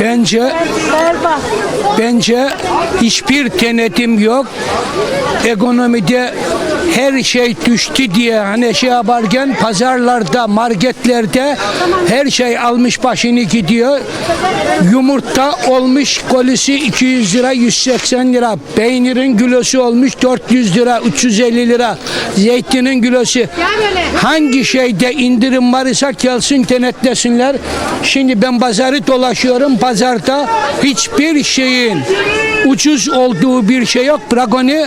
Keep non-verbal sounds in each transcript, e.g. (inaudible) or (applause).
Bence bence hiçbir denetim yok. Ekonomide her şey düştü diye hani şey yaparken pazarlarda, marketlerde her şey almış başını gidiyor. Yumurta olmuş kolisi 200 lira, 180 lira. Peynirin kilosu olmuş 400 lira, 350 lira. Zeytinin kilosu. Hangi şeyde indirim varsa gelsin denetlesinler. Şimdi ben pazarı dolaşıyorum. Pazarda hiçbir şeyin ucuz olduğu bir şey yok. Dragoni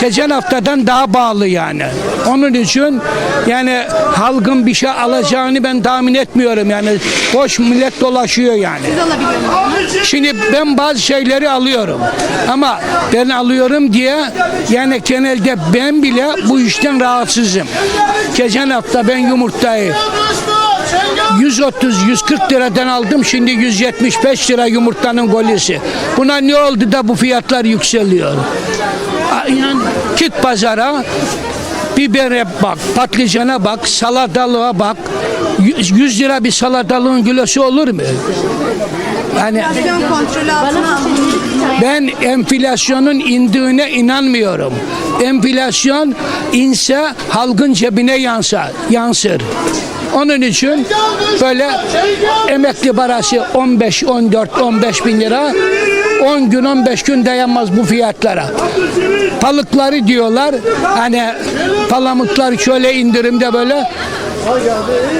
geçen haftadan daha pahalı yani. Onun için yani halkın bir şey alacağını ben tahmin etmiyorum yani. Boş millet dolaşıyor yani. Şimdi ben bazı şeyleri alıyorum. Ama ben alıyorum diye yani genelde ben bile bu işten rahatsızım. Geçen hafta ben yumurtayı 130-140 liradan aldım şimdi 175 lira yumurtanın golisi. Buna ne oldu da bu fiyatlar yükseliyor? Git pazara bibere bak, patlıcana bak, salatalığa bak. 100 lira bir salatalığın kilosu olur mu? Yani ben enflasyonun indiğine inanmıyorum. Enflasyon inse halkın cebine yansa, yansır. Onun için böyle emekli parası 15, 14, 15 bin lira 10 gün 15 gün dayanmaz bu fiyatlara. Balıkları diyorlar hani palamutlar şöyle indirimde böyle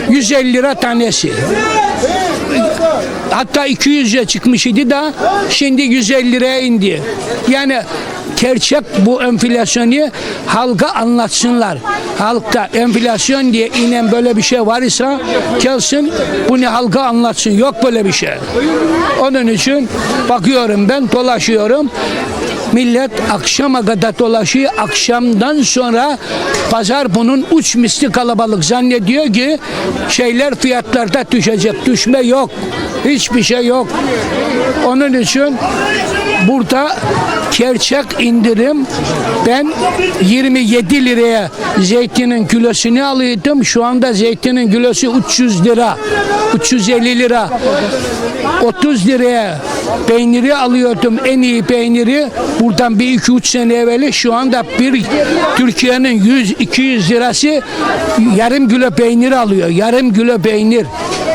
150 lira tanesi. Hatta 200'e çıkmış idi da şimdi 150 liraya indi. Yani gerçek bu enflasyonu halka anlatsınlar. Halkta enflasyon diye inen böyle bir şey var ise gelsin bunu halka anlatsın. Yok böyle bir şey. Onun için bakıyorum ben dolaşıyorum. Millet akşama kadar dolaşıyor. Akşamdan sonra pazar bunun uç misli kalabalık zannediyor ki şeyler fiyatlarda düşecek. Düşme yok. Hiçbir şey yok. Onun için burada gerçek indirim ben 27 liraya zeytinin kilosunu alıyordum. Şu anda zeytinin kilosu 300 lira. 350 lira. 30 liraya peyniri alıyordum en iyi peyniri buradan bir iki üç sene evveli şu anda bir Türkiye'nin 100-200 lirası yarım kilo peynir alıyor yarım kilo peynir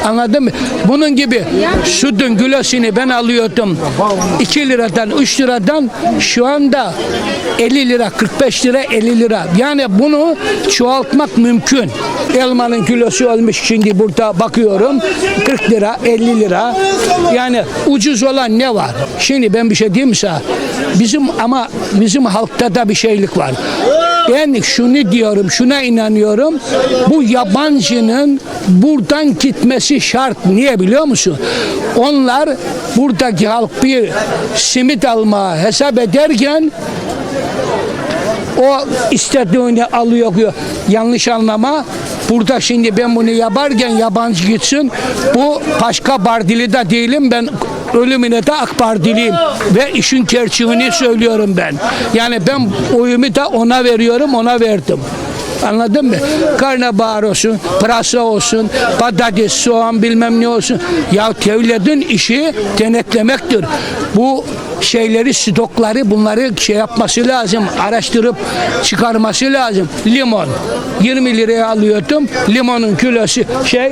Anladın mı? Bunun gibi sütün kilosunu ben alıyordum 2 liradan 3 liradan şu anda 50 lira 45 lira 50 lira. Yani bunu çoğaltmak mümkün. Elmanın kilosu olmuş şimdi burada bakıyorum 40 lira 50 lira. Yani ucuz olan ne var? Şimdi ben bir şey diyeyim sana? Bizim ama bizim halkta da bir şeylik var. Ben şunu diyorum, şuna inanıyorum. Bu yabancının buradan gitmesi şart. Niye biliyor musun? Onlar buradaki halk bir simit almaya hesap ederken o istediğini alıyor. Yanlış anlama. Burada şimdi ben bunu yaparken yabancı gitsin. Bu başka Bardili de değilim. Ben ölümüne de AK Partiliyim. Ve işin gerçeğini söylüyorum ben. Yani ben oyumu da ona veriyorum, ona verdim. Anladın mı? Karnabahar olsun, pırasa olsun, patates, soğan bilmem ne olsun. Ya devletin işi denetlemektir. Bu şeyleri, stokları bunları şey yapması lazım. Araştırıp çıkarması lazım. Limon. 20 liraya alıyordum. Limonun kilosu şey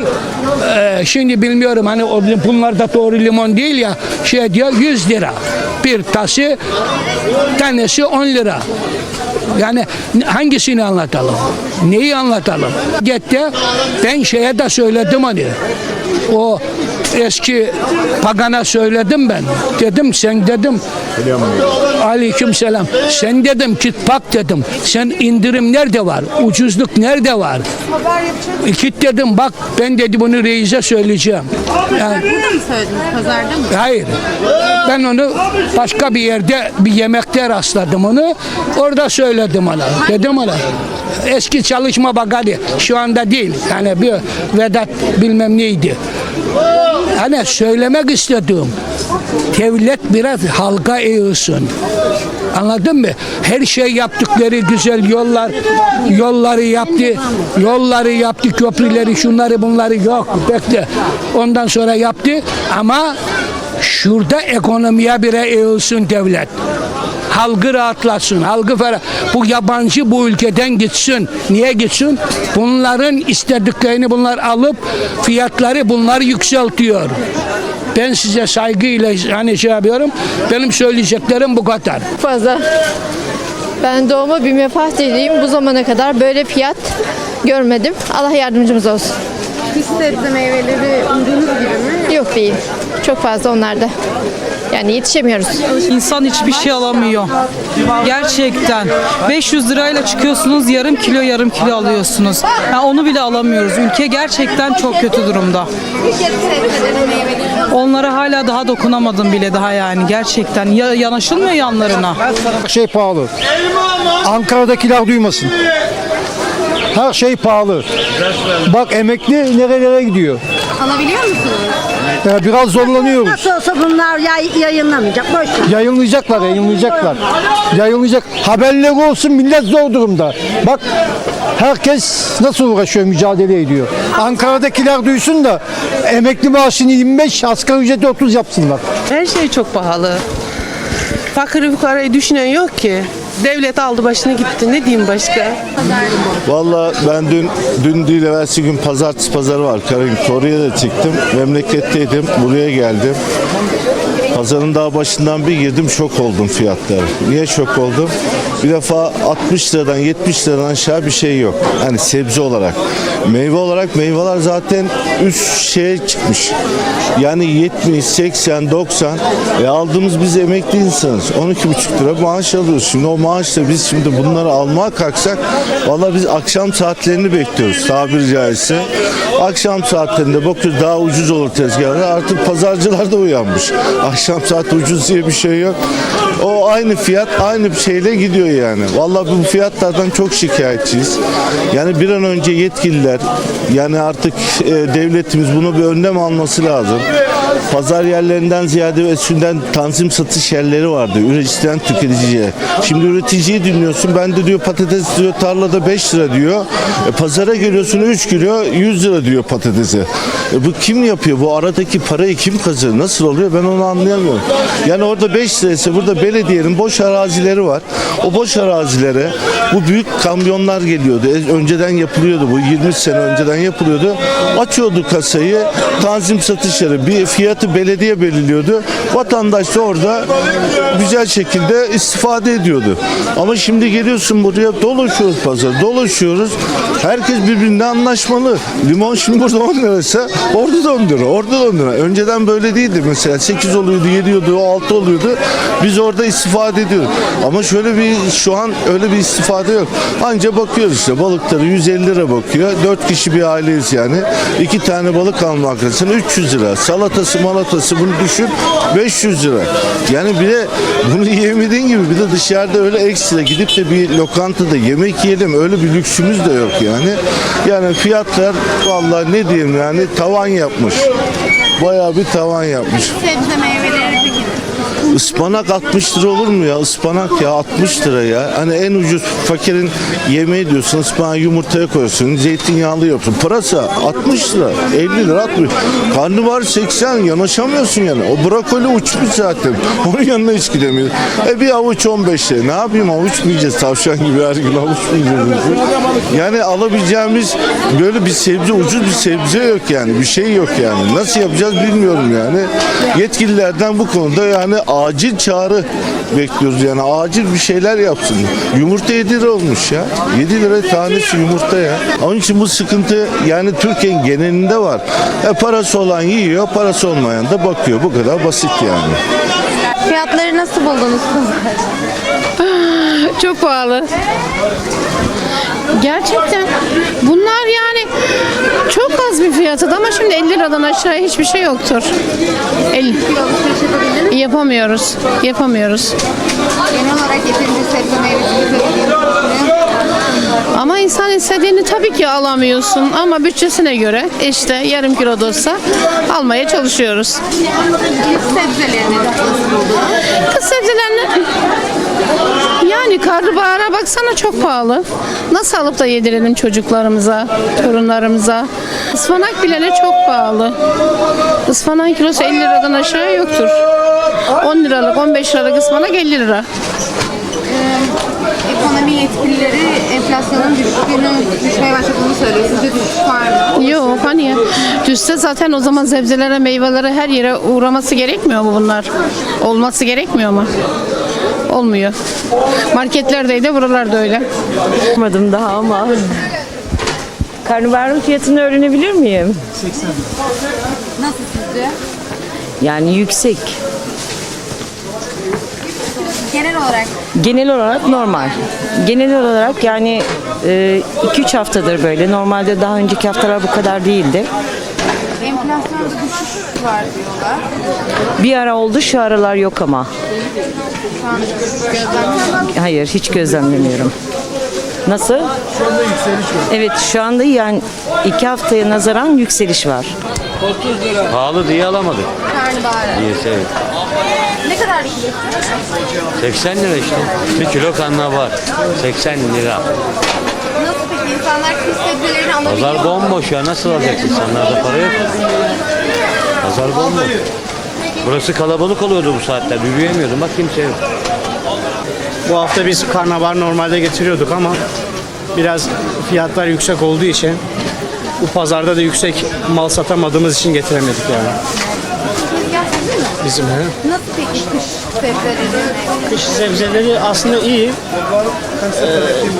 e, şimdi bilmiyorum hani o, bunlar da doğru limon değil ya şey diyor 100 lira. Bir tası tanesi 10 lira. Yani hangisini anlatalım? Neyi anlatalım? Gitti ben şeye de söyledim hani. O eski pagana söyledim ben. Dedim sen dedim aleyküm selam. Sen dedim git bak dedim. Sen indirim nerede var? Ucuzluk nerede var? Git dedim bak ben dedi bunu reise söyleyeceğim. Yani, Burada mı söylediniz? Pazarda mı? Hayır. Ben onu başka bir yerde bir yemekte rastladım onu. Orada söyledim ona. Dedim ona. Eski çalışma bakanı şu anda değil. Yani bir Vedat bilmem neydi. Hani söylemek istediğim devlet biraz halka eğilsin. Anladın mı? Her şey yaptıkları güzel yollar, yolları yaptı, yolları yaptı, köprüleri, şunları bunları yok. Bekle. Ondan sonra yaptı ama şurada ekonomiye bire eğilsin devlet. Halkı rahatlasın, halkı ferah. Bu yabancı bu ülkeden gitsin. Niye gitsin? Bunların istediklerini bunlar alıp fiyatları bunlar yükseltiyor. Ben size saygıyla hani şey yapıyorum. Benim söyleyeceklerim bu kadar. fazla. Ben doğma büyüme Fatih'liyim. Bu zamana kadar böyle fiyat görmedim. Allah yardımcımız olsun. Hiç sebze meyveleri umduğunuz gibi mi? Yok değil. Çok fazla onlarda. Yani yetişemiyoruz. İnsan hiçbir şey alamıyor. Gerçekten. 500 lirayla çıkıyorsunuz yarım kilo yarım kilo alıyorsunuz. Yani onu bile alamıyoruz. Ülke gerçekten çok kötü durumda. Onlara hala daha dokunamadım bile daha yani gerçekten. Ya, yanaşılmıyor yanlarına. şey pahalı. Ankara'dakiler duymasın. Her şey pahalı. Bak emekli nerelere gidiyor. alabiliyor musunuz? Ya biraz zorlanıyoruz. Nasıl olsa bunlar yay, yayınlamayacak. Boş ver. Yayınlayacaklar, yayınlayacaklar. Yayınlayacak. Haberleri olsun millet zor durumda. Bak herkes nasıl uğraşıyor, mücadele ediyor. Ankara'dakiler duysun da emekli maaşını 25, asgari ücreti 30 yapsınlar. Her şey çok pahalı. Fakir fukarayı düşünen yok ki. Devlet aldı başını gitti. Ne diyeyim başka? Valla ben dün dün değil evvelsi gün pazartesi pazarı var Karagümrük. Oraya da çıktım. Memleketteydim. Buraya geldim. Pazarın daha başından bir girdim şok oldum fiyatları. Niye şok oldum? Bir defa 60 liradan 70 liradan aşağı bir şey yok. Hani sebze olarak. Meyve olarak meyveler zaten üst şeye çıkmış. Yani 70, 80, 90. E aldığımız biz emekli insanız. 12,5 lira maaş alıyoruz. Şimdi o maaşla biz şimdi bunları almaya kalksak valla biz akşam saatlerini bekliyoruz tabiri caizse. Akşam saatlerinde bakıyoruz daha ucuz olur tezgahlar. Artık pazarcılar da uyanmış. Akşam saat ucuz diye bir şey yok. O aynı fiyat aynı şeyle gidiyor yani. Vallahi bu fiyatlardan çok şikayetçiyiz. Yani bir an önce yetkililer yani artık e, devletimiz bunu bir önlem alması lazım. Pazar yerlerinden ziyade eskiden tanzim satış yerleri vardı. Üreticiden tüketiciye. Şimdi üreticiyi dinliyorsun. Ben de diyor patates diyor tarlada 5 lira diyor. E, pazara geliyorsun 3 kilo 100 lira diyor patatese. E, bu kim yapıyor? Bu aradaki parayı kim kazanıyor? Nasıl oluyor? Ben onu anlayamıyorum. Yani orada 5 liraysa burada belediyenin boş arazileri var. O boş arazilere bu büyük kamyonlar geliyordu. E, Önceden yapılıyordu bu. 20 sene önceden yapılıyordu. Açıyordu kasayı. Tanzim satışları bir fiyatı belediye belirliyordu. Vatandaş da orada güzel şekilde istifade ediyordu. Ama şimdi geliyorsun buraya dolaşıyoruz pazar, dolaşıyoruz. Herkes birbirine anlaşmalı. Limon şimdi burada 10 liraysa orada da 10 lira, orada da 10 lira. Önceden böyle değildi mesela. 8 oluyordu, 7 oluyordu, 6 oluyordu. Biz orada istifade ediyorduk. Ama şöyle bir şu an öyle bir istifade yok. Anca bakıyoruz işte balıkları 150 lira bakıyor. 4 kişi bir aileyiz yani. 2 tane balık almak arasında 300 lira. Salatası malatası bunu düşün 500 lira. Yani bir de bunu yemediğin gibi bir de dışarıda öyle ekstra gidip de bir lokantada yemek yiyelim öyle bir lüksümüz de yok yani. Yani fiyatlar vallahi ne diyeyim yani tavan yapmış. Bayağı bir tavan yapmış. Sebze meyveleri? Ispanak 60 lira olur mu ya? Ispanak ya 60 lira ya. Hani en ucuz fakirin yemeği diyorsun. Ispanağı yumurtaya koyuyorsun. Zeytinyağlı yapıyorsun. Pırasa 60 lira. 50 lira 60. Karnı var 80 yanaşamıyorsun yani. O brokoli uçmuş zaten. (laughs) Onun yanına hiç gidemiyor. E bir avuç 15 lira. Ne yapayım avuç mu yiyeceğiz? Tavşan gibi her gün avuç mu yiyeceğiz? Yani alabileceğimiz böyle bir sebze ucuz bir sebze yok yani. Bir şey yok yani. Nasıl yapacağız bilmiyorum yani. Yetkililerden bu konuda yani acil çağrı bekliyoruz yani acil bir şeyler yapsın. Yumurta 7 lira olmuş ya. 7 lira tanesi yumurta ya. Onun için bu sıkıntı yani Türkiye'nin genelinde var. E, parası olan yiyor, parası olmayan da bakıyor. Bu kadar basit yani. Fiyatları nasıl buldunuz? Çok pahalı. Gerçekten. Fiyatıdı ama şimdi 50 liradan aşağı hiçbir şey yoktur. 50. Yapamıyoruz. Yapamıyoruz. Genel olarak yeterince sebze? Ama insan istediğini tabii ki alamıyorsun ama bütçesine göre işte yarım kilo da olsa almaya çalışıyoruz. Sebzelerini nasıl buldunuz? Yani karnabahara baksana çok pahalı. Nasıl alıp da yedirelim çocuklarımıza, torunlarımıza? Ispanak bilene çok pahalı. Ispanağın kilosu 50 liradan aşağı yoktur. 10 liralık, 15 liralık ıspanak 50 lira. Ekonomi yetkilileri enflasyonun düştüğünü, düşmeye başladığını söylüyor. Sizce düşüş var mı? Yok hani ya. Düşse zaten o zaman sebzelere, meyvelere her yere uğraması gerekmiyor mu bunlar? Olması gerekmiyor mu? Olmuyor. Marketlerdeydi, buralarda öyle. Yapmadım daha ama. Karnabaharın fiyatını öğrenebilir miyim? Nasıl sizce? Yani yüksek. Genel olarak Genel olarak normal. Genel olarak yani 2-3 haftadır böyle. Normalde daha önceki haftalar bu kadar değildi. Enflasyonda düşüş var diyorlar. Bir ara oldu şu aralar yok ama. Şu an. Hayır hiç gözlemlemiyorum. Nasıl? Evet şu anda yani iki haftaya nazaran yükseliş var. Pahalı diye alamadık. Karnabahar. Diyesi evet. Ne kadar kilosu? 80 lira işte. Bir kilo karnabahar. 80 lira. İnsanlar kış sebzelerini alabiliyor Pazar bomboş ya. Nasıl alacak insanlarda para yok. Pazar bomboş. Burası kalabalık oluyordu bu saatte. Yürüyemiyordum. Bak kimse yok. Bu hafta biz karnabahar normalde getiriyorduk ama biraz fiyatlar yüksek olduğu için bu pazarda da yüksek mal satamadığımız için getiremedik yani. Bizim he. Nasıl peki kış sebzeleri? Kış sebzeleri aslında iyi. Ee,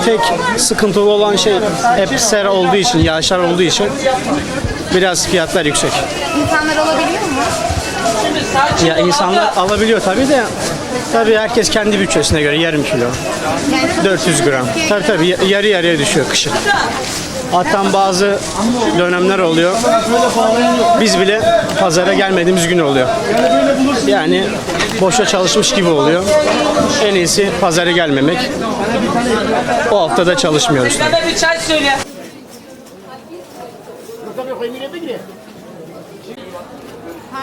tek sıkıntılı olan şey hep sera olduğu için, yağışlar olduğu için biraz fiyatlar yüksek. İnsanlar alabiliyor mu? Ya insanlar alabiliyor tabii de tabii herkes kendi bütçesine göre yarım kilo. Yani 400 gram. Tabii tabii ya- yarı yarıya düşüyor kışın. Hatta bazı dönemler oluyor. Biz bile pazara gelmediğimiz gün oluyor. Yani boşa çalışmış gibi oluyor. En iyisi pazara gelmemek. O hafta da çalışmıyoruz. bir çay söyle.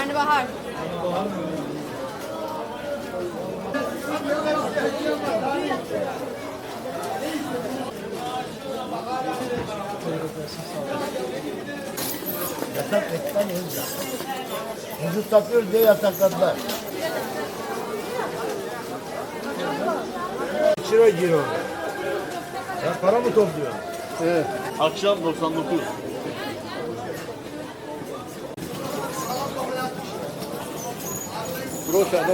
karnabahar. Ucuz satıyoruz diye yasakladılar. Kilo giriyor. Ya para mı topluyor? Akşam 99. Groşa